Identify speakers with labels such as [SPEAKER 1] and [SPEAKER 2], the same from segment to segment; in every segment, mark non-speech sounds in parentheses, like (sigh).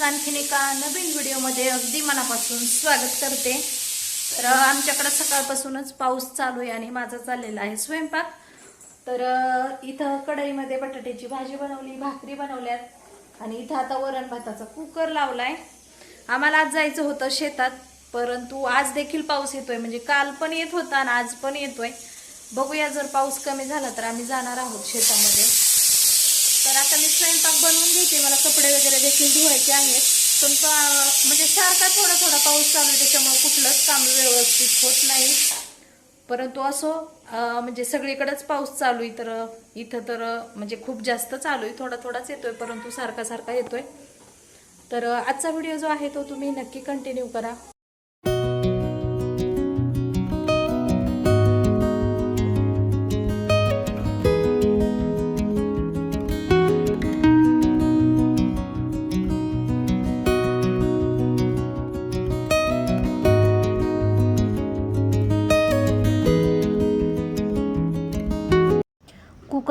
[SPEAKER 1] आणखीन एका नवीन व्हिडिओमध्ये अगदी मनापासून स्वागत करते. तर आमच्याकडं सकाळपासूनच पाऊस चालू आहे आणि माझा चाललेला आहे स्वयंपाक. तर इथं कढईमध्ये बटाट्याची भाजी बनवली भाकरी बनवल्यात. आणि इथं आता वरण भाताचा कुकर आहे आम्हाला आज जायचं होतं शेतात परंतु आज देखील पाऊस येतोय. म्हणजे काल पण येत होता आणि आज पण येतोय. बघूया जर पाऊस कमी झाला तर आम्ही जाणार आहोत शेतामध्ये. तर आता मी स्वयंपाक बनवून घेते. मला कपडे वगैरे देखील धुवायचे आहेत. पण म्हणजे सारखा थोडा थोडा पाऊस चालू आहे त्याच्यामुळे कुठलंच काम व्यवस्थित होत नाही. परंतु असो म्हणजे सगळीकडेच पाऊस चालू आहे तर इथं तर म्हणजे खूप जास्त चालू आहे. थोडा थोडाच येतोय परंतु सारखा सारखा येतोय. तर आजचा व्हिडिओ जो आहे तो तुम्ही नक्की कंटिन्यू करा.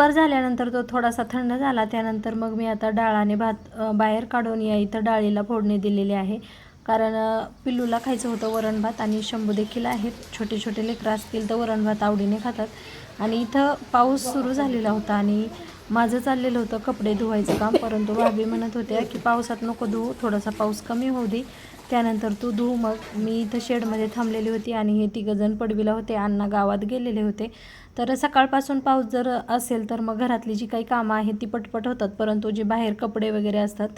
[SPEAKER 1] कुकर झाल्यानंतर तो थोडासा थंड झाला त्यानंतर मग मी आता डाळाने भात बाहेर काढून या इथं डाळीला फोडणी दिलेली आहे. कारण पिल्लूला खायचं होतं वरण भात आणि शंभू देखील आहेत. छोटे छोटे लेकरं असतील तर वरण भात आवडीने खातात. आणि इथं पाऊस सुरू झालेला होता आणि माझं चाललेलं होतं कपडे धुवायचं काम. परंतु भाभी म्हणत होत्या की पावसात नको धुवू थोडासा पाऊस कमी होऊ दे. त्यानंतर तू धू मग. मी इथं शेडमध्ये थांबलेली होती आणि हे तिघंजण पडवीला होते. अण्णा गावात गेलेले होते. तर सकाळपासून पाऊस जर असेल तर मग घरातली जी काही कामं आहेत ती पटपट होतात. परंतु जे बाहेर कपडे वगैरे असतात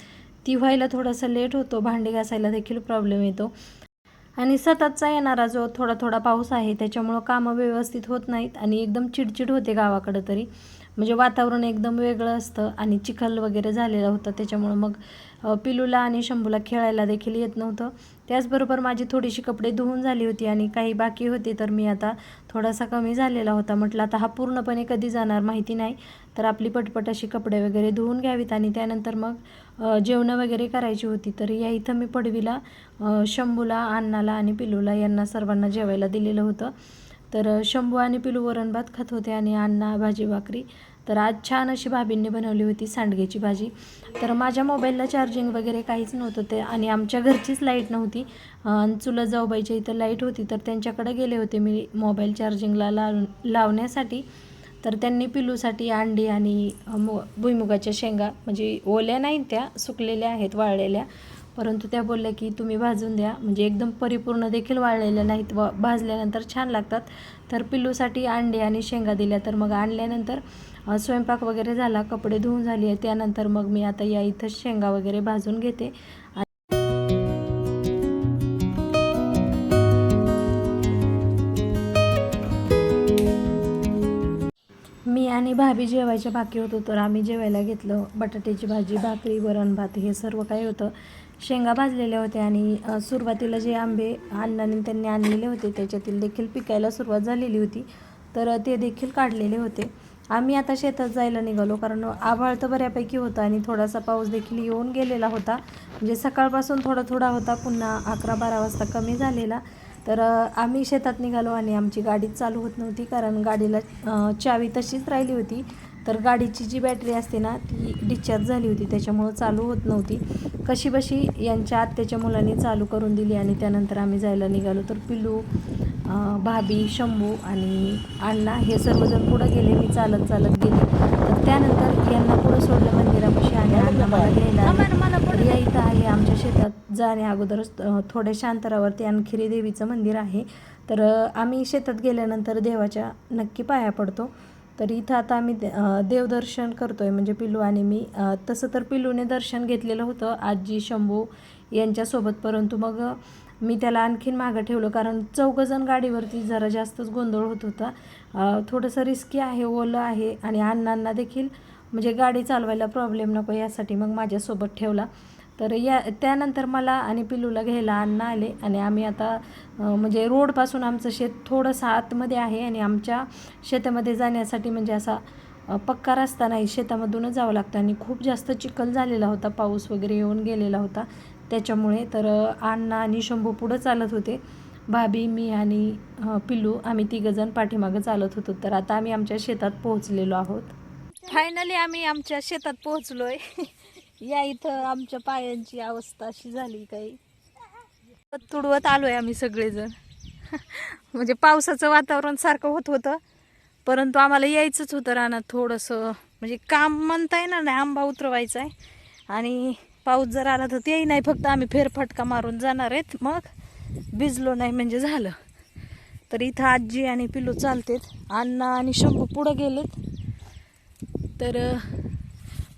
[SPEAKER 1] ती व्हायला थोडासा लेट होतो. भांडी घासायला देखील प्रॉब्लेम येतो. आणि सततचा येणारा जो थोडा थोडा पाऊस आहे त्याच्यामुळं कामं व्यवस्थित होत नाहीत आणि एकदम चिडचिड होते गावाकडं तरी. म्हणजे वातावरण एकदम वेगळं असतं आणि चिखल वगैरे झालेलं होतं. त्याच्यामुळं मग पिलूला आणि शंभूला खेळायला देखील येत नव्हतं. त्याचबरोबर माझी थोडीशी कपडे धुवून झाली होती आणि काही बाकी होते तर मी आता थोडासा कमी झालेला होता. म्हटलं आता हा पूर्णपणे कधी जाणार माहिती नाही तर आपली पटपट अशी कपडे वगैरे धुवून घ्यावीत आणि त्यानंतर मग जेवणं वगैरे करायची होती. तर या इथं मी पडवीला शंभूला अण्णाला आणि पिलूला यांना सर्वांना जेवायला दिलेलं होतं. तर शंभू आणि पिलू वरण भात खात होते आणि अण्णा भाजी भाकरी. तर आज छान अशी भाभींनी बनवली होती सांडग्याची भाजी. तर माझ्या मोबाईलला चार्जिंग वगैरे काहीच नव्हतं ते आणि आमच्या घरचीच लाइट नव्हती. आणि चुलत जाऊबाईच्या इथं लाइट होती तर त्यांच्याकडे गेले होते मी मोबाईल चार्जिंगला लाव लावण्यासाठी. तर त्यांनी पिलूसाठी अंडी आणि मो भुईमुगाच्या शेंगा म्हणजे ओल्या नाहीत त्या सुकलेल्या आहेत वाळलेल्या. परंतु त्या बोलल्या की तुम्ही भाजून द्या. म्हणजे एकदम परिपूर्ण देखील वाळलेल्या नाहीत. व भाजल्यानंतर छान लागतात. तर पिल्लूसाठी अंडे आणि शेंगा दिल्या. तर मग आणल्यानंतर स्वयंपाक वगैरे झाला. कपडे धुवून झाली आहे. त्यानंतर मग मी आता या इथं शेंगा वगैरे भाजून घेते. मी आणि भाभी जेवायच्या बाकी होतो. तर आम्ही जेवायला घेतलं. बटाट्याची भाजी भाकरी वरण भात हे सर्व काही होतं. शेंगा भाजलेल्या होत्या आणि सुरुवातीला जे आंबे अण्णाने त्यांनी आणलेले होते त्याच्यातील देखील पिकायला सुरुवात झालेली होती. तर ते देखील काढलेले होते. आम्ही आता शेतात जायला निघालो कारण आभाळ तर बऱ्यापैकी होता आणि थोडासा पाऊस देखील येऊन गेलेला होता. म्हणजे सकाळपासून थोडा थोडा होता पुन्हा अकरा बारा वाजता कमी झालेला. तर आम्ही शेतात निघालो आणि आमची गाडीच चालू होत नव्हती कारण गाडीला चावी तशीच राहिली होती. तर गाडीची जी बॅटरी असते ना ती डिस्चार्ज झाली होती. त्याच्यामुळं चालू होत नव्हती. कशी बशी यांच्या आत्याच्या मुलांनी चालू करून दिली आणि त्यानंतर आम्ही जायला निघालो. तर पिल्लू अ, भाभी शंभू आणि अण्णा हे सर्वजण पुढं गेले. मी चालत चालत गेले. तर त्यानंतर यांना पुढं सोडलं मंदिरापाशी आणि अण्णा मला घ्यायला या इथं आहे आमच्या शेतात जाण्या अगोदरच थोड्याशा अंतरावरती आणखिरी देवीचं मंदिर आहे. तर आम्ही शेतात गेल्यानंतर देवाच्या नक्की पाया पडतो. तर इथं आता आम्ही दे- अ, देवदर्शन करतोय. म्हणजे पिल्लू आणि मी तसं तर पिल्लूने दर्शन घेतलेलं होतं आजी शंभू यांच्यासोबत. परंतु मग मी त्याला आणखीन मागं ठेवलं. कारण चौघजण गाडीवरती जरा जास्तच गोंधळ होत होता. थोडंसं रिस्की आहे ओलं आहे. आणि अण्णांना देखील म्हणजे गाडी चालवायला प्रॉब्लेम नको यासाठी मग माझ्यासोबत ठेवला. तर या त्यानंतर मला आणि पिल्लूला घ्यायला अण्णा आले आणि आम्ही आता म्हणजे रोडपासून आमचं शेत थोडंसं आतमध्ये आहे आणि आमच्या शेतामध्ये जाण्यासाठी म्हणजे असा पक्का रस्ता नाही. शेतामधूनच जावं लागतं आणि खूप जास्त चिखल झालेला होता. पाऊस वगैरे येऊन गेलेला होता. त्याच्यामुळे तर अण्णा आणि शंभू पुढं चालत होते. भाभी मी आणि पिल्लू आम्ही तिघंजण पाठीमागं चालत होतो. तर आता आम्ही आमच्या शेतात पोहोचलेलो आहोत. फायनली आम्ही आमच्या शेतात पोहोचलोय. या इथं आमच्या पायांची अवस्था अशी झाली काही. तुडवत आलोय आम्ही सगळेजण. (laughs) म्हणजे पावसाचं वातावरण सारखं होत होतं परंतु आम्हाला यायचंच होतं रानात थोडंसं. म्हणजे काम म्हणता येणार नाही आंबा उतरवायचा आहे आणि पाऊस जर आला तर तेही नाही फक्त आम्ही फेरफटका मारून जाणार आहेत. मग भिजलो नाही म्हणजे झालं. तर इथं आजी आणि पिलू चालतेत. अण्णा आणि शंभू पुढं गेलेत. तर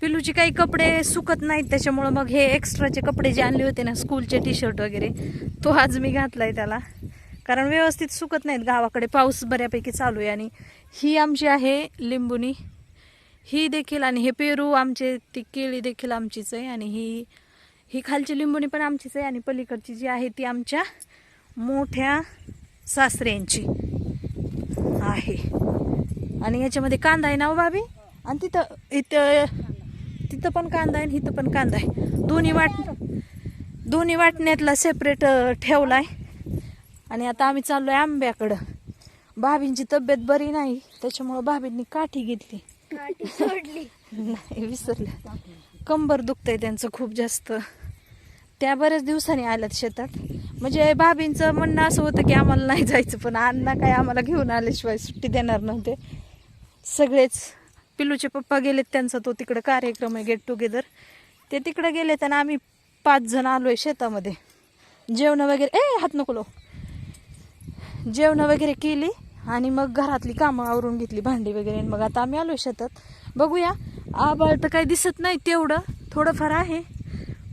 [SPEAKER 1] पिलूचे काही कपडे सुकत नाहीत त्याच्यामुळं मग हे एक्स्ट्राचे कपडे जे आणले होते ना स्कूलचे टी शर्ट वगैरे तो आज मी घातलाय त्याला. कारण व्यवस्थित सुकत नाहीत गावाकडे पाऊस बऱ्यापैकी चालू आहे. आणि ही आमची आहे लिंबुनी. ही देखील आणि हे पेरू आमचे ती केळी देखील आमचीच आहे. आणि ही ही खालची लिंबुनी पण आमचीच आहे. आणि पलीकडची जी आहे ती आमच्या मोठ्या सासऱ्यांची आहे. आणि याच्यामध्ये कांदा आहे ना बाबी भाभी? आणि तिथं इथं तिथं पण कांदा आहे आणि इथं पण कांदा आहे. दोन्ही वाट दोन्ही वाटण्यातला सेपरेट ठेवलाय. आणि आता आम्ही चाललोय आंब्याकडं. भाभींची तब्येत बरी नाही त्याच्यामुळं भाभींनी काठी घेतली. (laughs) नाही विसरल्या कंबर दुखतंय त्यांचं खूप जास्त. त्या बऱ्याच दिवसांनी आल्यात शेतात. म्हणजे भाभींचं म्हणणं असं होतं की आम्हाला नाही जायचं पण अण्णा काय आम्हाला घेऊन आल्याशिवाय सुट्टी देणार नव्हते. सगळेच पिल्लूचे पप्पा गेलेत त्यांचा तो तिकडं कार्यक्रम आहे गेट टुगेदर ते तिकडं गेलेत आणि आम्ही पाच जण आहे शेतामध्ये. जेवणं वगैरे ए हात नको जेवणं जेवण वगैरे केली आणि मग घरातली कामं आवरून घेतली भांडी वगैरे. आणि मग आता आम्ही आलो शेतात. बघूया. आबाळ तर काही दिसत नाही तेवढं. थोडंफार आहे.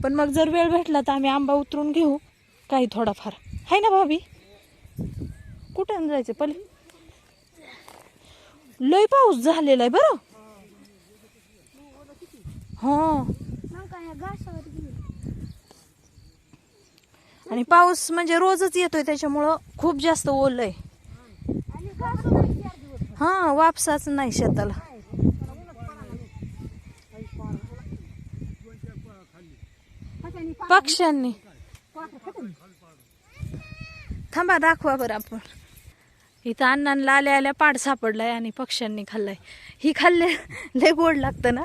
[SPEAKER 1] पण मग जर वेळ भेटला तर आम्ही आंबा उतरून घेऊ. काही थोडाफार. आहे ना भाभी? कुठं जायचं पहिले? लय पाऊस झालेला आहे बरं हो
[SPEAKER 2] मग काय ह्या घासावर गेली
[SPEAKER 1] आणि पाऊस म्हणजे रोजच येतोय त्याच्यामुळं खूप जास्त ओलं आहे
[SPEAKER 2] आणि घासावर चार दिवस.
[SPEAKER 1] हा वापसाच नाही शेताला. पक्ष्यांनी. थांबा दाखवा बरं आपण. इथं अण्णांना आल्या आल्या पाड सापडलाय आणि पक्ष्यांनी खाल्लाय. ही खाल्ले लय गोड लागतं ना?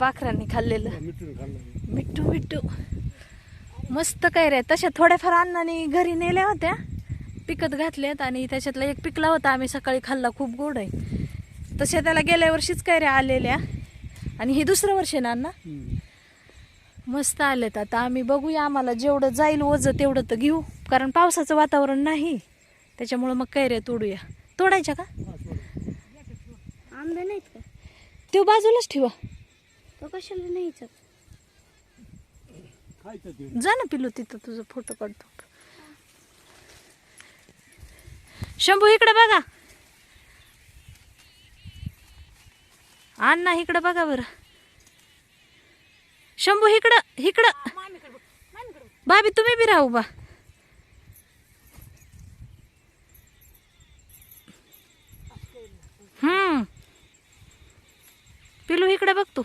[SPEAKER 1] पाखरांनी खाल्लेलं. मिठू मिठू मस्त काय रे तशा थोड्याफार अण्णांनी घरी नेल्या होत्या. पिकत घातल्यात आणि त्याच्यातला एक पिकला होता. आम्ही सकाळी खाल्ला खूप गोड आहे. तशा त्याला गेल्या वर्षीच काय रे आलेल्या. आणि ही दुसरं वर्ष ना अण्णा? मस्त आलेत. आता आम्ही बघूया आम्हाला जेवढं जाईल ओझ तेवढं तर घेऊ. कारण पावसाचं वातावरण नाही. त्याच्यामुळं मग काय रे तोडूया. तोडायच्या का?
[SPEAKER 2] आंबे नाहीत का?
[SPEAKER 1] तो बाजूलाच ठेवा.
[SPEAKER 2] तो कशाला नाहीच
[SPEAKER 1] जा ना पिलू तिथं तुझा फोटो काढतो. शंभू इकडे बघा. अण्णा इकडे बघा बरं. शंभू इकडं इकडं. भाभी तुम्ही बी राहू बा. हम्म. पिलू इकडे बघ तू.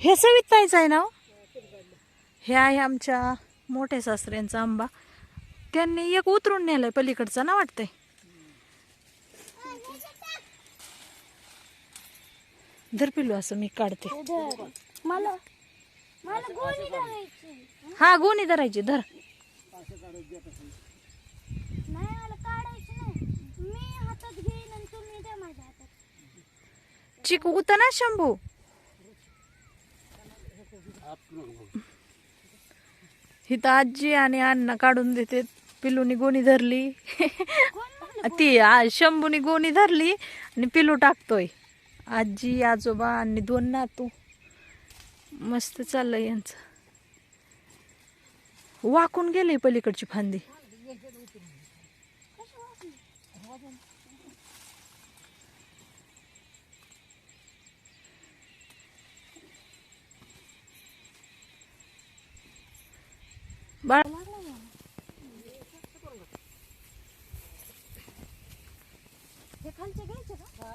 [SPEAKER 1] हे सविताईचं आहे ना हे आहे आमच्या मोठ्या सासऱ्यांचा आंबा. त्यांनी एक उतरून नेलाय पलीकडचा ना वाटतंय? धर पिलू असं मी काढते.
[SPEAKER 2] मला
[SPEAKER 1] हा गोणी धरायची धर. चिकू उतर ना शंभू. इथं आजी आणि अण्णा काढून देते. पिलूनी गोणी धरली. ती शंभूनी गोणी धरली आणि पिलू टाकतोय. आजी आजोबा आणि दोन नातू. मस्त चाललंय यांचं. वाकून गेले पलीकडची फांदी. बाळ
[SPEAKER 2] हे खालचे घ्यायचे का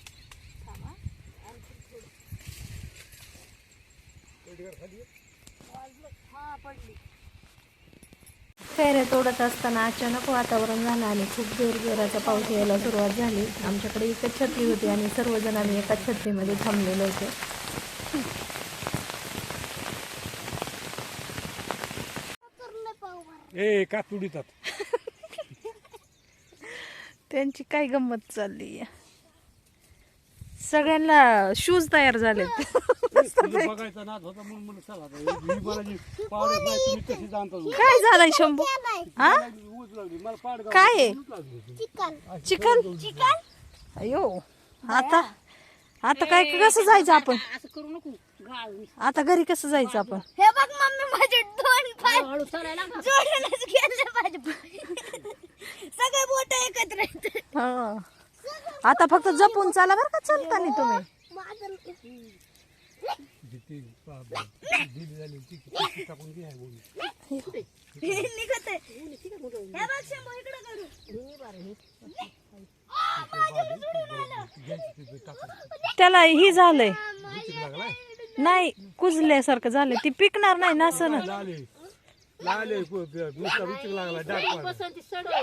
[SPEAKER 1] कैऱ्या तोडत असताना अचानक वातावरण झालं आणि खूप जोर जोराचा पाऊस यायला सुरुवात झाली. आमच्याकडे एकच छत्री होती आणि सर्वजण आम्ही एका छत्रीमध्ये थांबलेलो होतो.
[SPEAKER 3] ए का तुडीतात (laughs)
[SPEAKER 1] त्यांची काय गंमत चालली सगळ्यांना शूज तयार झाले (laughs)
[SPEAKER 3] तुझं बघायचा नाद होता म्हणून म्हणलं चला आता ही मला जी पाडच नाही तुम्ही कशी जाणता
[SPEAKER 1] काय झालंय शंभू? हा?
[SPEAKER 3] ऊस लागली मला पाड गाव-
[SPEAKER 1] काय आहे?
[SPEAKER 2] चिकन.
[SPEAKER 1] चिकन? चिकन? अयो आता? आता काय कसं जायचं आपण? आता घरी कसं जायचं आपण?
[SPEAKER 2] हे बघ मम्मी माझे दोन पाय जोडूनच गेले माझे सगळे बोट एकत्र आहेत.
[SPEAKER 1] हा. आता फक्त जपून चाला बरं का चालताना तुम्ही?
[SPEAKER 2] माझं
[SPEAKER 1] त्याला ही झालंय. नाही कुजल्यासारखं झालंय. ती पिकणार नाही ना असं ना.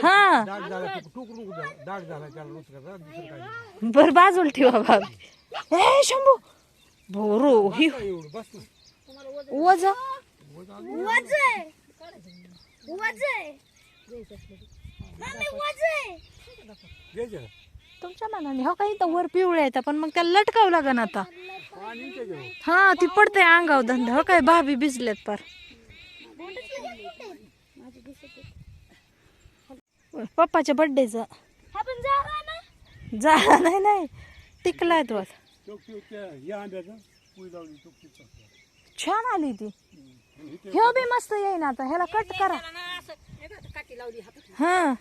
[SPEAKER 1] हा. बर बाजूला ठेवा भाभी शंभू. भोरो ही वज
[SPEAKER 2] वज वज?
[SPEAKER 1] तुमच्या मनाने. हो काही तर वर पिवळे येतात पण मग त्याला लटकावं लागन आता. हा ती पडते अंगाव धंदा. हो काय भाभी भिजल्यात पार. पप्पाच्या बर्थडेचं
[SPEAKER 2] हा पण जागा ना.
[SPEAKER 1] जा नाही नाही. टिकलाय तो आता.
[SPEAKER 3] चोक चोक त्या या आंब्याचं पुढे लावली चोक चोक
[SPEAKER 1] छान आली ती. हे बी मस्त येईन आता. ह्याला कट करा. हा.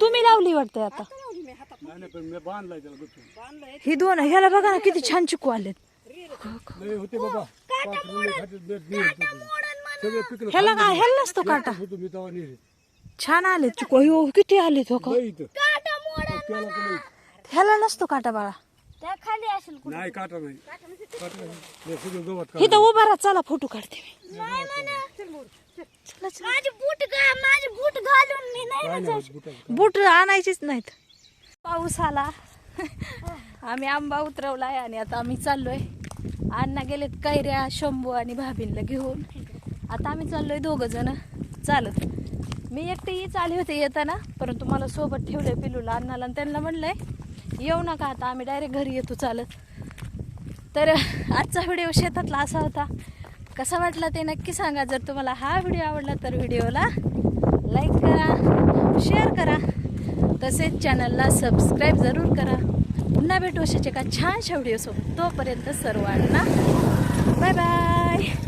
[SPEAKER 1] तुम्ही लावली वाटते आता.
[SPEAKER 3] नाही नाही पण मी बांधलाय त्याला बसून
[SPEAKER 1] ही दोन ह्याला बघा ना किती छान चिकू आलेत.
[SPEAKER 3] नाही होते बाबा पाच रुपये खाते देत नाही होते ते. सगळं पिकलं
[SPEAKER 1] ह्याला काय ह्याला नसतो काटा.
[SPEAKER 3] होतो मी तेव्हा नेले
[SPEAKER 1] छान आले चिकू. अयो किती आलेत हो का?
[SPEAKER 3] लय इथं.
[SPEAKER 2] काटा मोडा
[SPEAKER 3] त्याला तर लय.
[SPEAKER 1] ह्याला नसतो काटा बाळा.
[SPEAKER 2] त्या खाली असेल कुठं?
[SPEAKER 3] नाही काटा नाही. काटा नाही. हे सगळं गवत
[SPEAKER 1] इथं उभा राहा चला फोटो काढते मी.
[SPEAKER 2] नाही म्हणा.
[SPEAKER 1] चला चला.
[SPEAKER 2] माझे बूट घा माझे बूट घालून मी नाही ना जाऊ.
[SPEAKER 1] बूट आणायचीच नाहीत. पाऊस आला. आम्ही आंबा उतरवलाय आणि आता आम्ही चाललोय. अण्णा गेलेत कैऱ्या शंभू आणि भाभींना घेऊन. आता आम्ही चाललोय दोघं जण. चालत. मी एकटीच आली होते येताना परंतु मला सोबत ठेवलंय पिलूला अण्णाला आणि त्यांना म्हणलंय येऊ नका आता आम्ही डायरेक्ट घरी येतो चालत. तर आजचा व्हिडिओ शेतातला असा होता. कसा वाटला ते नक्की सांगा. जर तुम्हाला हा व्हिडिओ आवडला तर व्हिडिओला लाईक करा शेअर करा. तसेच चॅनलला सबस्क्राईब जरूर करा. पुन्हा भेटू अशाच एका छानशा व्हिडिओसोबत तोपर्यंत सर्वांना बाय बाय